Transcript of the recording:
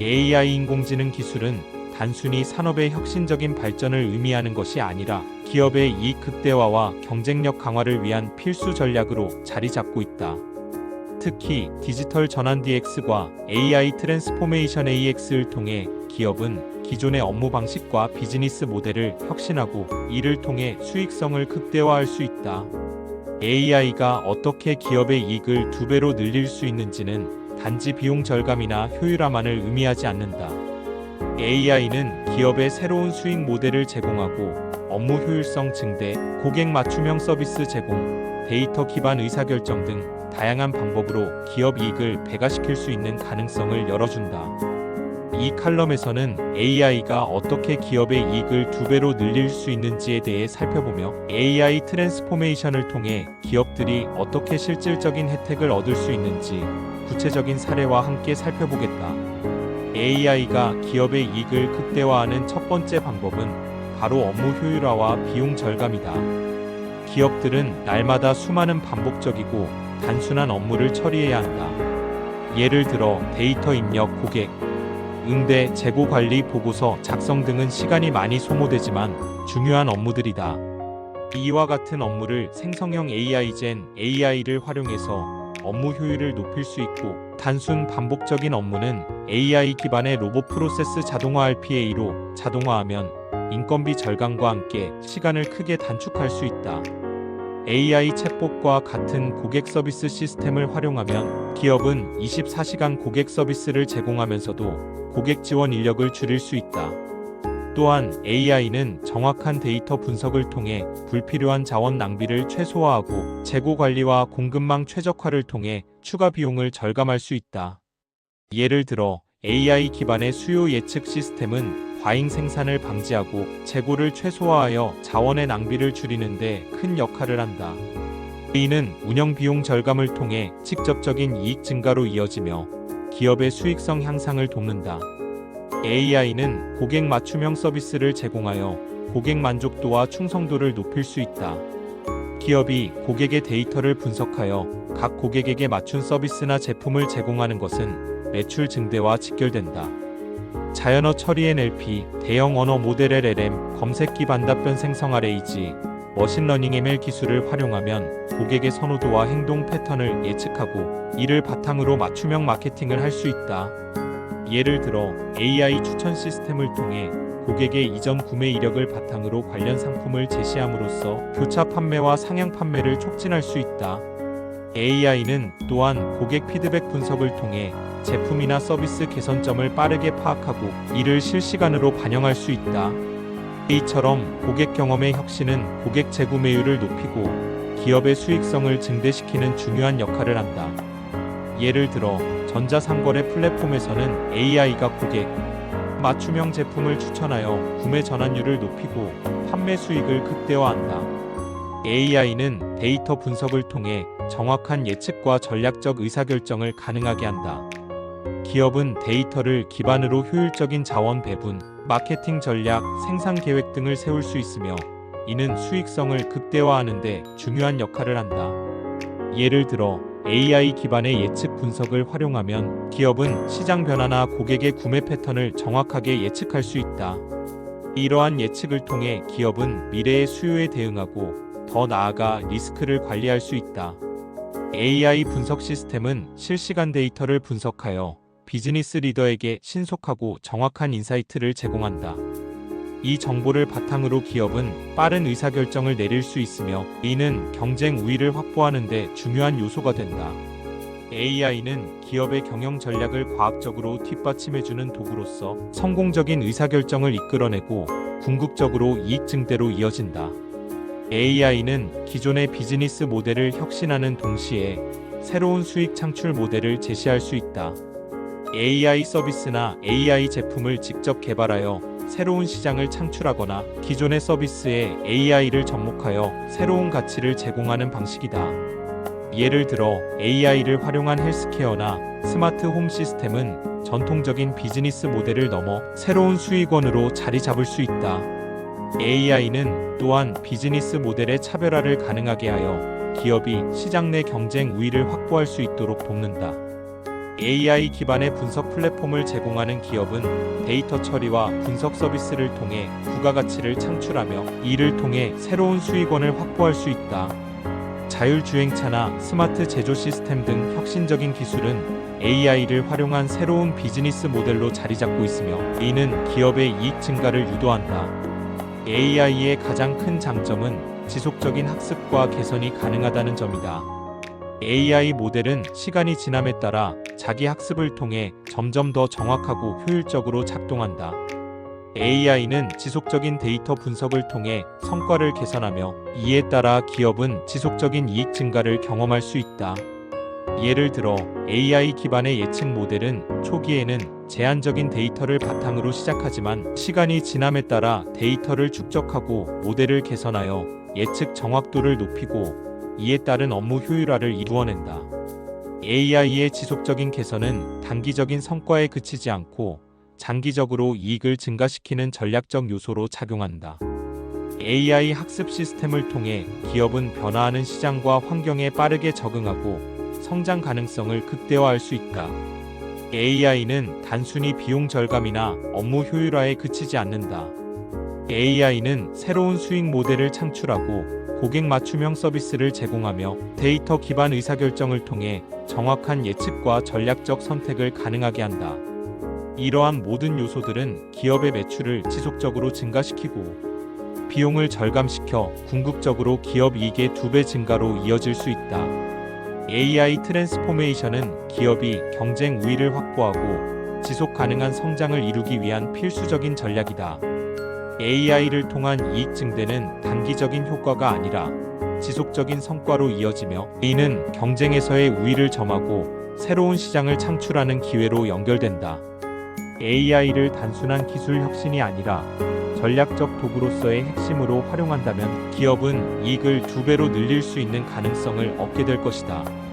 AI 인공지능 기술은 단순히 산업의 혁신적인 발전을 의미하는 것이 아니라 기업의 이익 극대화와 경쟁력 강화를 위한 필수 전략으로 자리 잡고 있다. 특히 디지털 전환 DX과 AI 트랜스포메이션 AX를 통해 기업은 기존의 업무 방식과 비즈니스 모델을 혁신하고 이를 통해 수익성을 극대화할 수 있다. AI가 어떻게 기업의 이익을 두 배로 늘릴 수 있는지는 단지 비용 절감이나 효율화만을 의미하지 않는다. AI는 기업의 새로운 수익 모델을 제공하고 업무 효율성 증대, 고객 맞춤형 서비스 제공, 데이터 기반 의사결정 등 다양한 방법으로 기업 이익을 배가시킬 수 있는 가능성을 열어준다. 이 칼럼에서는 AI가 어떻게 기업의 이익을 두 배로 늘릴 수 있는지에 대해 살펴보며 AI 트랜스포메이션을 통해 기업들이 어떻게 실질적인 혜택을 얻을 수 있는지 구체적인 사례와 함께 살펴보겠다. AI가 기업의 이익을 극대화하는 첫 번째 방법은 바로 업무 효율화와 비용 절감이다. 기업들은 날마다 수많은 반복적이고 단순한 업무를 처리해야 한다. 예를 들어 데이터 입력, 고객, 응대, 재고 관리, 보고서 작성 등은 시간이 많이 소모되지만 중요한 업무들이다. 이와 같은 업무를 생성형 AI 젠 AI를 활용해서 업무 효율을 높일 수 있고 단순 반복적인 업무는 AI 기반의 로봇 프로세스 자동화 RPA로 자동화하면 인건비 절감과 함께 시간을 크게 단축할 수 있다. AI 챗봇과 같은 고객 서비스 시스템을 활용하면 기업은 24시간 고객 서비스를 제공하면서도 고객 지원 인력을 줄일 수 있다. 또한 AI는 정확한 데이터 분석을 통해 불필요한 자원 낭비를 최소화하고 재고 관리와 공급망 최적화를 통해 추가 비용을 절감할 수 있다. 예를 들어 AI 기반의 수요 예측 시스템은 과잉 생산을 방지하고 재고를 최소화하여 자원의 낭비를 줄이는 데 큰 역할을 한다. 이는 운영 비용 절감을 통해 직접적인 이익 증가로 이어지며 기업의 수익성 향상을 돕는다. AI는 고객 맞춤형 서비스를 제공하여 고객 만족도와 충성도를 높일 수 있다. 기업이 고객의 데이터를 분석하여 각 고객에게 맞춘 서비스나 제품을 제공하는 것은 매출 증대와 직결된다. 자연어 처리 NLP, 대형 언어 모델 LLM, 검색 기 반 답변 생성 RAG, 머신러닝 ML 기술을 활용하면 고객의 선호도와 행동 패턴을 예측하고 이를 바탕으로 맞춤형 마케팅을 할 수 있다. 예를 들어 AI 추천 시스템을 통해 고객의 이전 구매 이력을 바탕으로 관련 상품을 제시함으로써 교차 판매와 상향 판매를 촉진할 수 있다. AI는 또한 고객 피드백 분석을 통해 제품이나 서비스 개선점을 빠르게 파악하고 이를 실시간으로 반영할 수 있다. 이처럼 고객 경험의 혁신은 고객 재구매율을 높이고 기업의 수익성을 증대시키는 중요한 역할을 한다. 예를 들어 전자상거래 플랫폼에서는 AI가 고객 맞춤형 제품을 추천하여 구매 전환율을 높이고 판매 수익을 극대화한다. AI는 데이터 분석을 통해 정확한 예측과 전략적 의사결정을 가능하게 한다. 기업은 데이터를 기반으로 효율적인 자원 배분, 마케팅 전략, 생산 계획 등을 세울 수 있으며 이는 수익성을 극대화하는 데 중요한 역할을 한다. 예를 들어 AI 기반의 예측 분석을 활용하면 기업은 시장 변화나 고객의 구매 패턴을 정확하게 예측할 수 있다. 이러한 예측을 통해 기업은 미래의 수요에 대응하고 더 나아가 리스크를 관리할 수 있다. AI 분석 시스템은 실시간 데이터를 분석하여 비즈니스 리더에게 신속하고 정확한 인사이트를 제공한다. 이 정보를 바탕으로 기업은 빠른 의사결정을 내릴 수 있으며 이는 경쟁 우위를 확보하는 데 중요한 요소가 된다. AI는 기업의 경영 전략을 과학적으로 뒷받침해주는 도구로서 성공적인 의사결정을 이끌어내고 궁극적으로 이익 증대로 이어진다. AI는 기존의 비즈니스 모델을 혁신하는 동시에 새로운 수익 창출 모델을 제시할 수 있다. AI 서비스나 AI 제품을 직접 개발하여 새로운 시장을 창출하거나 기존의 서비스에 AI를 접목하여 새로운 가치를 제공하는 방식이다. 예를 들어 AI를 활용한 헬스케어나 스마트 홈 시스템은 전통적인 비즈니스 모델을 넘어 새로운 수익원으로 자리 잡을 수 있다. AI는 또한 비즈니스 모델의 차별화를 가능하게 하여 기업이 시장 내 경쟁 우위를 확보할 수 있도록 돕는다. AI 기반의 분석 플랫폼을 제공하는 기업은 데이터 처리와 분석 서비스를 통해 부가가치를 창출하며 이를 통해 새로운 수익원을 확보할 수 있다. 자율주행차나 스마트 제조 시스템 등 혁신적인 기술은 AI를 활용한 새로운 비즈니스 모델로 자리 잡고 있으며 이는 기업의 이익 증가를 유도한다. AI의 가장 큰 장점은 지속적인 학습과 개선이 가능하다는 점이다. AI 모델은 시간이 지남에 따라 자기 학습을 통해 점점 더 정확하고 효율적으로 작동한다. AI는 지속적인 데이터 분석을 통해 성과를 개선하며 이에 따라 기업은 지속적인 이익 증가를 경험할 수 있다. 예를 들어 AI 기반의 예측 모델은 초기에는 제한적인 데이터를 바탕으로 시작하지만 시간이 지남에 따라 데이터를 축적하고 모델을 개선하여 예측 정확도를 높이고 이에 따른 업무 효율화를 이루어낸다. AI의 지속적인 개선은 단기적인 성과에 그치지 않고 장기적으로 이익을 증가시키는 전략적 요소로 작용한다. AI 학습 시스템을 통해 기업은 변화하는 시장과 환경에 빠르게 적응하고 성장 가능성을 극대화할 수 있다. AI는 단순히 비용 절감이나 업무 효율화에 그치지 않는다. AI는 새로운 수익 모델을 창출하고 고객 맞춤형 서비스를 제공하며 데이터 기반 의사결정을 통해 정확한 예측과 전략적 선택을 가능하게 한다. 이러한 모든 요소들은 기업의 매출을 지속적으로 증가시키고 비용을 절감시켜 궁극적으로 기업 이익의 두 배 증가로 이어질 수 있다. AI 트랜스포메이션은 기업이 경쟁 우위를 확보하고 지속 가능한 성장을 이루기 위한 필수적인 전략이다. AI를 통한 이익 증대는 단기적인 효과가 아니라 지속적인 성과로 이어지며 이는 경쟁에서의 우위를 점하고 새로운 시장을 창출하는 기회로 연결된다. AI를 단순한 기술 혁신이 아니라 전략적 도구로서의 핵심으로 활용한다면 기업은 이익을 두 배로 늘릴 수 있는 가능성을 얻게 될 것이다.